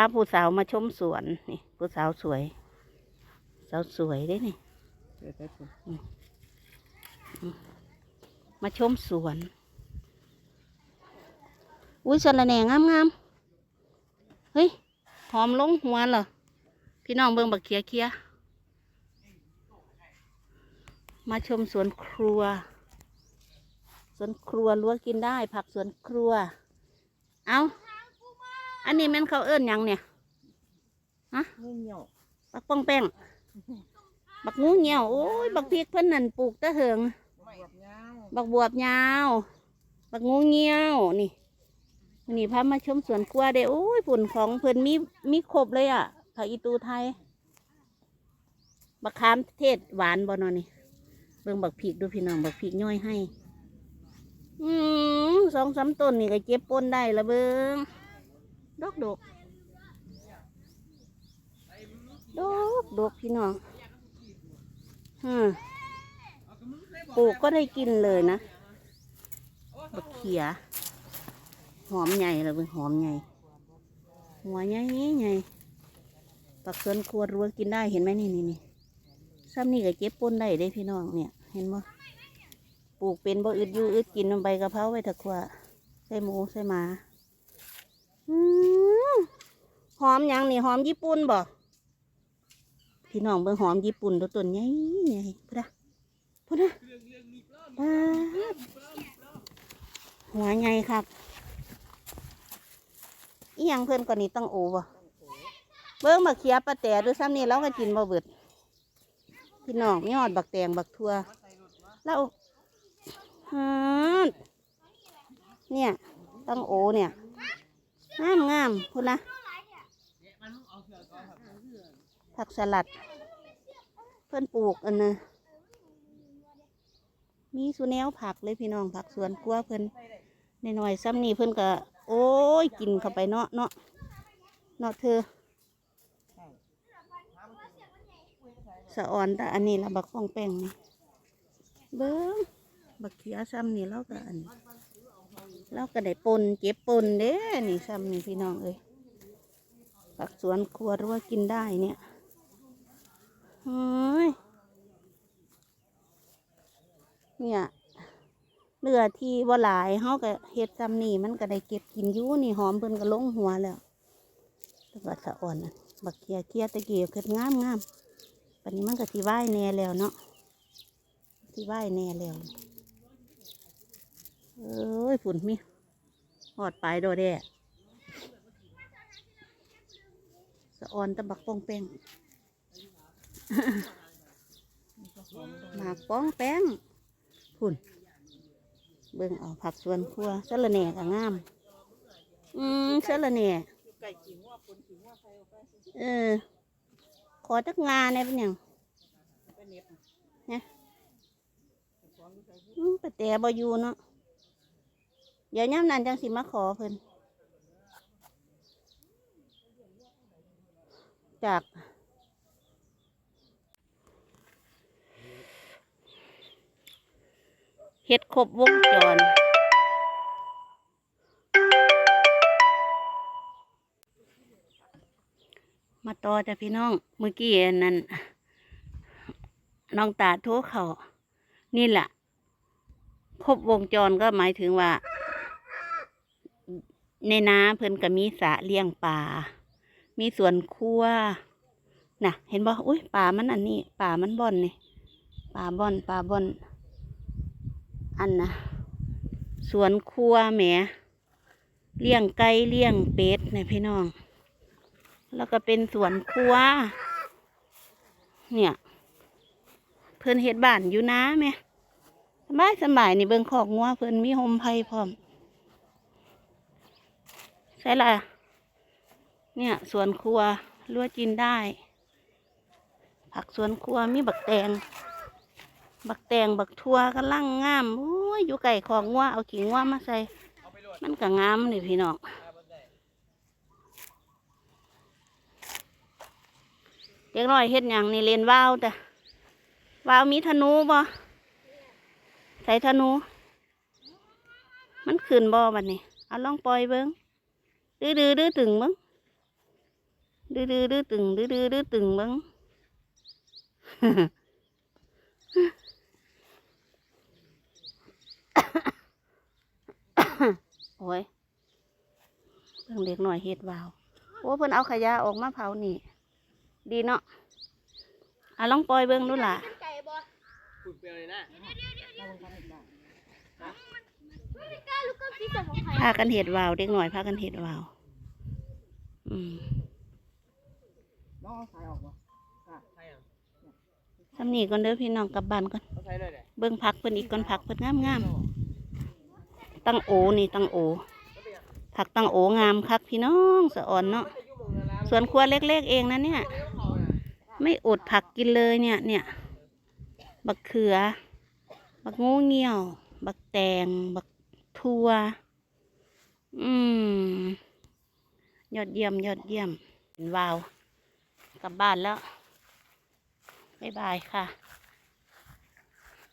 าผู้สาวมาชมสวนนี่ผู้สาวสวย สาวสวยเด้นี่เดี๋ยวได้ผลมาชมสวน อุ้ยสะระแหน่งามงามเฮ้ยหอมลงหัวเหรอพี่น้องเบิ่งบักเคียเคียมาชมสวนครัว สวนครัวรั้วกินได้ ผักสวนครัว เอา อันนี้แม่นเขาเอิ้นหยังเนี่ยงูเหนียวบักป้องแป้งบักงูเหี่ยวโอ้ยบักพริกเพิ่นนั่นปลูกตะเหิงบวบยาวบักบวบยาวบักงูเงี้ยวนี่วันนี้พามาชมสวนครัวเด้โอ้ยผลของเพิ่นมีมีครบเลยอะผักอีตูไทยบักขามเทศหวานบ่เนอนี่เบิ่งบักผีกดูพี่น้องบักผีกย่อยให้ อืมสองสามต้นนี่ก็เก็บปนได้ละเบิ่ง ดอกดกดอกดกพี่น้องอืมปลูกก็ได้กินเลยนะบักเขีย หอมใหญ่เลยหอมใหญ่ หัวใหญ่ใหญ่ปักสวนครัวรั้วกินได้เห็นไหมนี่นี่นี่ซ้ำนี่ก็เก็บปนได้ได้พี่น้องเนี่ย เห็นบ่ปลูกเป็นบ่อึดยูอึดกินใบกะเพราไว้ตะขวาใส่หมูใส่หมา หอมยังนี่หอมญี่ปุ่นบ่พี่น้องเบิ่งหอมญี่ปุ่นตัวต้นใหญ่ใหญ่พุ่นนะพุ่นนะปาหัวใหญ่ครับอีหยังเพื่อนก่อนนี้ต้องโอบ่เบิ้งมาเคียปลาแต่ดูซ้ำนี่เราก็กินบ่เบิดพี่น้องมีหอดบักแตงบักทั่วแล้วฮดเนี่ยต้องโอเนี่ย งามงามคุณนะผักสลัด เพื่อนปลูกอันนะมีสุแนวผักเลยพี่น้องผักสวนกลัวเพื่อนในหน่อยซ้ำนี่เพื่อนก็ โอ้ยกินเข้าไปเนาะเนาะเนาะเธอสะอ่อนแต่อันนี้ละบักฟองแป้งนี่เบิ้งบักเขียซ้ำนี่เราก็อัน เราก็ได้ปนเจ็บปนเด้นี่ซ้ำนี่พี่น้องเอ้ยผักสวนครัวรือว่ากินได้เนี่ยเฮ้ยเนี่ยเนื้อที่ว่าหลายเฮาก็เฮ็ดซ้ำนี่มันก็ได้เก็บกินอยู่นี่หอมเพิ่นก็ลงหัวแล้วแล้วก็สะอ่อนบักเคียเคียตะเกียบเกิดงามงามปันนี้มันก็สิไหวแน่แล้วเนาะสิไหวแน่แล้ว เอ้ยฝุ่นมีหอดปลายโดแดะสะอ่อนตะบักป้องแป้งหมากป้องแป้งฝุ่น เบิ่งเอาผักสวนครัวสะระแหน่ก็งาม อืมสะระแหน่เออ ขอจักงาเนี่ยเป็นหยังไปเน็บอืมปะแต่บอยู่เนาะ ดี๋ยวย่ำนันจังสิมาขอเพิ่นจาก เฮ็ดครบวงจรมาต่อจ้ะพี่น้อง เมื่อกี้นั้นน้องตาโทรเขา นี่แหละ ครบวงจรก็หมายถึงว่า ในน้าเพิ่นก็มีสระเลี้ยงปลา มีสวนครัวน่ะ เห็นบ่อุ้ยป่ามันอันนี้ป่ามันบ่อนนี่ป่าบ่อนป่าบ่อน อันนะสวนครัวแหมเลี้ยงไก่เลี้ยงเป็ดเนี่ยพี่น้อง แล้วก็เป็นสวนครัว เนี่ย เพิ่นเฮ็ดบ้านอยู่นะแม่สบายสบายนี่เบิ่งขอกงัวเพิ่นมีโฮมไผ่พร้อม ช่ละเนี่ยสวนครัวลวกกินได้ ผักสวนครัวมีบักแตง บักแตงบักทั่วกำลังงามโอ้ยอยู่ไก่ของงัวเอาขิงงัวมาใส่ มันก็งามเลยพี่น้องเด็กน้อยเฮ็ดหยังนี่เล่นว่าวแต่ว่าวมีธนูบ่ใส่ธนู มันขึ้นบ่บัดนี้ เอาลองปล่อยเบิ้ง ดื้อดื้อดื้อตึงเบิ้งดื้อดื้อดื้อตึงดื้อดื้อดื้อตึงเบิ้งโอ้ยเพิ่งเด็กหน่อยเฮ็ดวาวโอ้เพิ่นเอาขยะออกมาเผานี่ ดีเนาะอะลองปล่อยเบิ่งดูล่ะคุณเปลเลยนะ พากันเห็ดวาวเด็กหน่อยพากันเห็ดวาวอืมน้องเอาสายออกบ่ใช่อะทำนี่ก่อนเด้อพี่น้องกลับบ้านก่อนเขาใช้เลยแหละเบิ่งผักเพิ่นอีกก่อนผักเพิ่นงามงามๆตั้งโอนี่ตั้งโอผักตั้งโองามคักพี่น้องสะอ่อนเนาะจะยุ่งมึงแล้วสวนครัวเล็กๆเองนะเนี่ยเขาน่ะไม่อดผักกินเลยเนี่ยเนี่ยบักเขือบักงูเงี้ยว บักแตง บักทั่ว อืม ยอดเยี่ยม ยอดเยี่ยมเห็นวาว กลับบ้านแล้ว บ๊ายบายค่ะ